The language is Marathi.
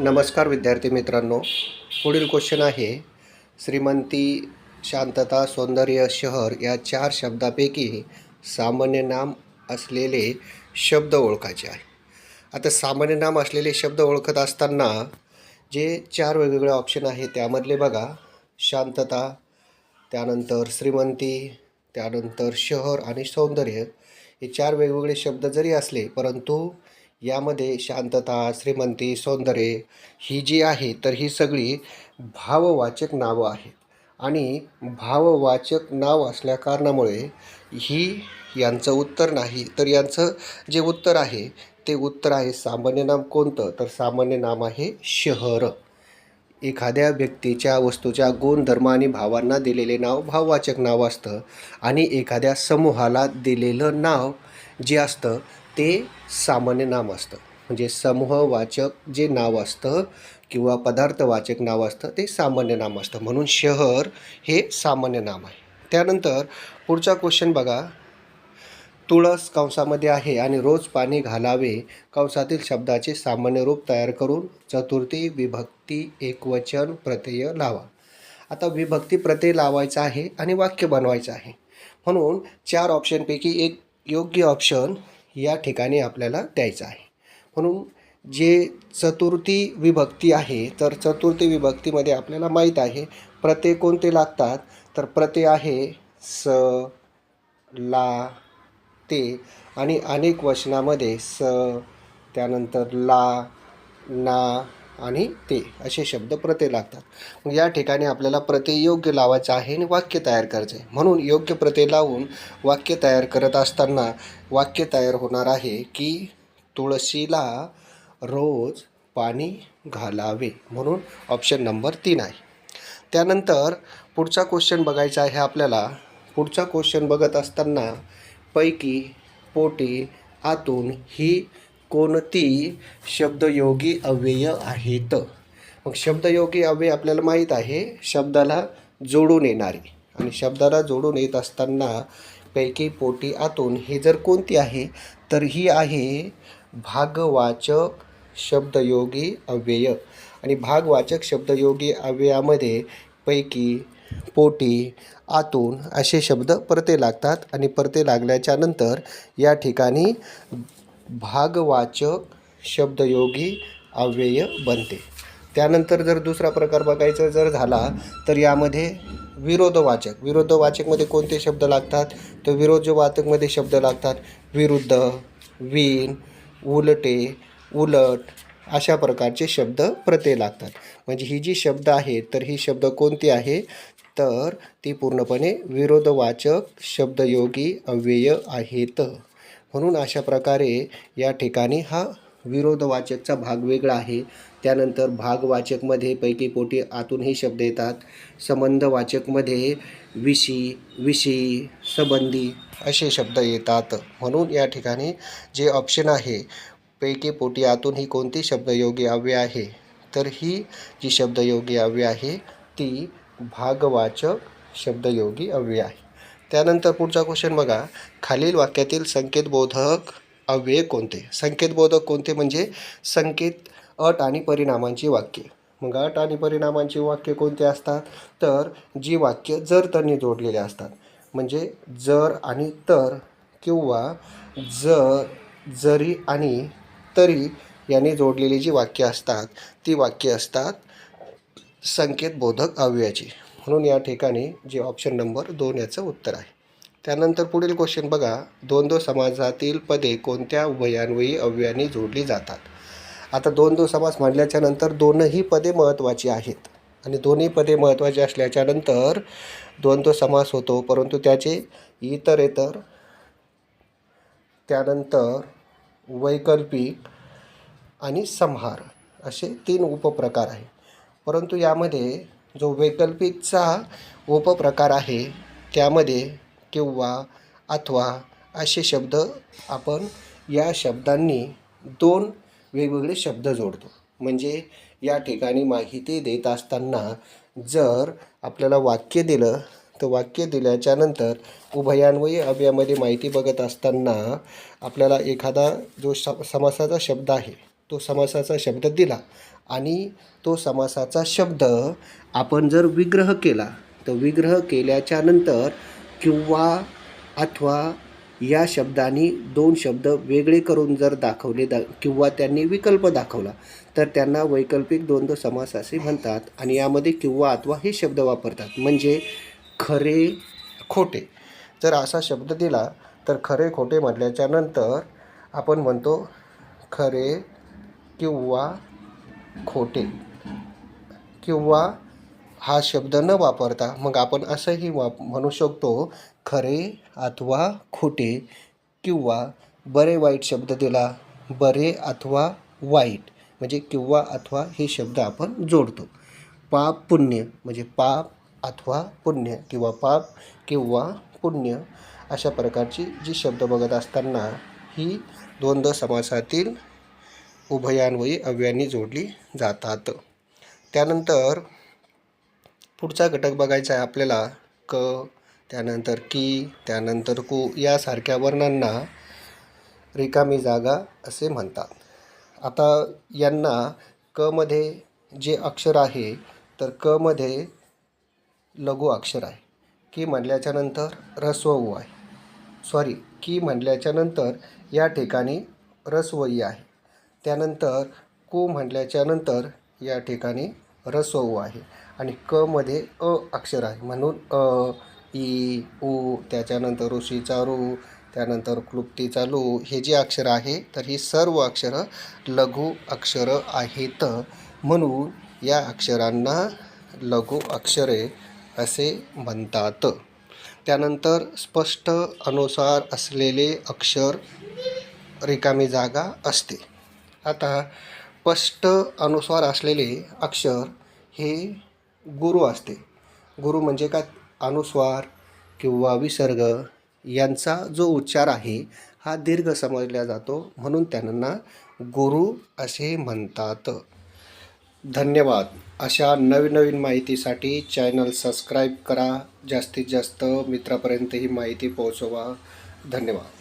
नमस्कार विद्यार्थी मित्रांनो. पुढील क्वेश्चन आहे श्रीमंती शांतता सौंदर्य शहर या चार शब्दापैकी सामान्य नाम असलेले शब्द ओळखायचे आहे. आता सामान्य नाम असलेले शब्द ओळखत असताना जे चार वेगवेगळे ऑप्शन आहे त्यामधले बघा शांतता त्यानंतर श्रीमंती त्यानंतर शहर आणि सौंदर्य. हे चार वेगवेगळे शब्द जरी असले परंतु यामध्ये शांतता श्रीमंती सौंदर्य ही जी आहे तर ही सगळी भाववाचक नावं आहेत. आणि भाववाचक नाव असल्या कारणामुळे ही यांचं उत्तर नाही. तर यांचं जे उत्तर आहे ते उत्तर आहे सामान्य नाम कोणतं? तर सामान्य नाम आहे शहर. एखाद्या व्यक्तीच्या वस्तूच्या गुणधर्म आणि भावांना दिलेले नाव भाववाचक नाव असतं आणि एखाद्या समूहाला दिलेलं नाव जे असतं ते सामान्य नाम असतं. म्हणजे समूहवाचक जे नाव असतं किंवा पदार्थवाचक नाव असतं ते सामान्य नाम असतं. म्हणून शहर हे सामान्य नाम आहे. त्यानंतर पुढचा क्वेश्चन बघा. तुळस कंसामध्ये आहे आणि रोज पाणी घालावे कंसातील शब्दाचे सामान्य रूप तयार करून चतुर्थी विभक्ती एकवचन प्रत्यय लावा. आता विभक्ती प्रत्यय लावायचा आहे आणि वाक्य बनवायचं आहे. म्हणून चार ऑप्शनपैकी एक योग्य ऑप्शन या ठिकाणी आपल्याला द्यायचं आहे. म्हणून जे चतुर्थी विभक्ती आहे तर चतुर्थी विभक्तीमध्ये आपल्याला माहीत आहे प्रत्यय कोणते लागतात? तर प्रत्यय आहे स ला ते आणि अनेक वचनामध्ये स त्यानंतर ला ना आणि ते असे शब्द प्रत्यय लागतात. मग या ठिकाणी आपल्याला प्रत्यय योग्य लावायचं आहे आणि वाक्य तयार करायचं आहे. म्हणून योग्य प्रत्यय लावून वाक्य तयार करत असताना वाक्य तयार होणार आहे की तुळशीला रोज पाणी घालावे. म्हणून ऑप्शन नंबर तीन आहे. त्यानंतर पुढचा क्वेश्चन बघायचा आहे आपल्याला. पुढचा क्वेश्चन बघत असताना पैकी पोटी आतून ही कोणती शब्दयोगी अव्यय आहेत? मग शब्दयोगी अव्यय आपल्याला माहीत आहे शब्दाला जोडून येणारी. आणि शब्दाला जोडून येत असताना पैकी पोटी आतून हे जर कोणती आहे तर ही आहे भागवाचक शब्दयोगी अव्यय. आणि भागवाचक शब्दयोगी अव्ययामध्ये पैकी पोटी आतून असे शब्द परते लागतात. आणि परते लागल्याच्या नंतर या ठिकाणी भागवाचक शब्दयोगी अव्यय बनते. त्यानंतर जर दुसरा प्रकार बघायचा जर झाला तर यामध्ये विरोधवाचक. विरोधवाचकमध्ये कोणते शब्द लागतात? तर विरोधवाचकमध्ये शब्द लागतात विरुद्ध विण उलटे उलट अशा प्रकारचे शब्द प्रत्यय लागतात. म्हणजे ही जी शब्द आहेत तर ही शब्द कोणती आहे? तर ती पूर्णपणे विरोधवाचक शब्दयोगी अव्यय आहेत. म्हणून अशा प्रकारे या ठिकाणी हा विरोधवाचकचा भाग वेगळा आहे. त्यानंतर भागवाचकमध्ये पैकी पोटी आतूनही शब्द येतात. संबंधवाचकमध्ये विशी विषयी संबंधी असे शब्द येतात. म्हणून या ठिकाणी जे ऑप्शन आहे पैकी पोटी आतून ही कोणती शब्दयोगी अव्यय आहे तर ही जी शब्दयोगी अव्यय आहे ती भागवाचक शब्दयोगी अव्यय आहे. त्यानंतर पुढचा क्वेश्चन बघा. खालील वाक्यातील संकेतबोधक अव्यय कोणते? संकेतबोधक कोणते म्हणजे संकेत अट आणि परिणामांची वाक्ये. मग अट आणि परिणामांची वाक्य कोणते असतात? तर जी वाक्य जर त्यांनी जोडलेली असतात म्हणजे जर आणि तर किंवा जर जरी आणि तरी यांनी जोडलेली जी वाक्य असतात ती वाक्य असतात संकेतबोधक अव्ययाची. म्हणून या ठिकाणी जे ऑप्शन नंबर दोन याचं उत्तर आहे. त्यानंतर पुढील क्वेश्चन बघा. द्वंद्व समाजातील पदे कोणत्या उभयान्वयी अव्ययाने जोडली जातात? आता द्वंद्व समास म्हटल्याच्या नंतर दोनही पदे महत्त्वाची आहेत. आणि दोन्ही पदे महत्त्वाची असल्याच्या नंतर द्वंद्व समास होतो परंतु त्याचे इतरेतर त्यानंतर वैकल्पिक आणि संहार असे तीन उपप्रकार आहे परंतु यामध्ये जो वैकल्पिकचा उपप्रकार आहे त्यामध्ये किंवा अथवा असे शब्द आपण या शब्दांनी दोन वेगवेगळे शब्द जोडतो. म्हणजे या ठिकाणी माहिती देत असताना जर आपल्याला वाक्य दिलं तर वाक्य दिल्याच्या नंतर उभयान्वयी अभ्यामध्ये माहिती बघत असताना आपल्याला एखादा जो श समासाचा शब्द आहे तो समासाचा शब्द दिला. आणि तो समासाचा शब्द आपण जर विग्रह केला तर विग्रह केल्याच्यानंतर किंवा अथवा या शब्दांनी दोन शब्द वेगळे करून जर दाखवले दा किंवा त्यांनी विकल्प दाखवला तर त्यांना वैकल्पिक द्वंद्व समास असे म्हणतात. आणि यामध्ये किंवा अथवा हे शब्द वापरतात. म्हणजे खरे खोटे. जर असा शब्द दिला तर खरे खोटे म्हटल्याच्या नंतर आपण म्हणतो खरे किंवा खोटे किंवा हा शब्द न वापरता मग आपण असंही वाप म्हणू शकतो खरे अथवा खोटे किंवा बरे वाईट शब्द दिला बरे अथवा वाईट म्हणजे किंवा अथवा हे शब्द आपण जोडतो. पाप पुण्य म्हणजे पाप अथवा पुण्य किंवा पाप किंवा पुण्य अशा प्रकारची जी शब्द बघत असताना ही द्वंद्व समासातील उभयान्वयी अव्ययांनी जोडली जातात. त्यानंतर पुढचा घटक बघायचा आहे आपल्याला. क त्यानंतर की त्यानंतर कु यासारख्या वर्णांना रिकामी जागा असे म्हणतात. आता यांना कमध्ये जे अक्षर आहे तर कमध्ये लघु अक्षर आहे. की म्हणल्याच्यानंतर रस्व उ आहे. सॉरी की म्हणल्याच्यानंतर या ठिकाणी रस्वई आहे. त्यानंतर कु म्हटल्याच्या नंतर या ठिकाणी रस्व उ आहे. आणि क मध्ये अ अक्षर आहे. म्हणून अ ई उ त्याच्यानंतर ऋषीचा रू त्यानंतर क्लुप्तीचा लू हे जे अक्षर आहे तर ही सर्व अक्षरं लघु अक्षरं आहेत. म्हणून या अक्षरांना लघु अक्षरे असे म्हणतात. त्यानंतर स्पष्ट अनुसार असलेले अक्षर रिकामी जागा असते. आता स्पष्ट अनुस्वार असलेले अक्षर हे गुरु असते. गुरु म्हणजे काय? अनुस्वार किंवा विसर्ग यांचा जो उच्चार आहे हा दीर्घ समजला जातो म्हणून त्यांना गुरु असे म्हणतात. धन्यवाद. अशा नवीन नवीन माहितीसाठी चॅनल सबस्क्राईब करा. जास्तीत जास्त मित्रापर्यंत ही माहिती पोहोचवा. धन्यवाद.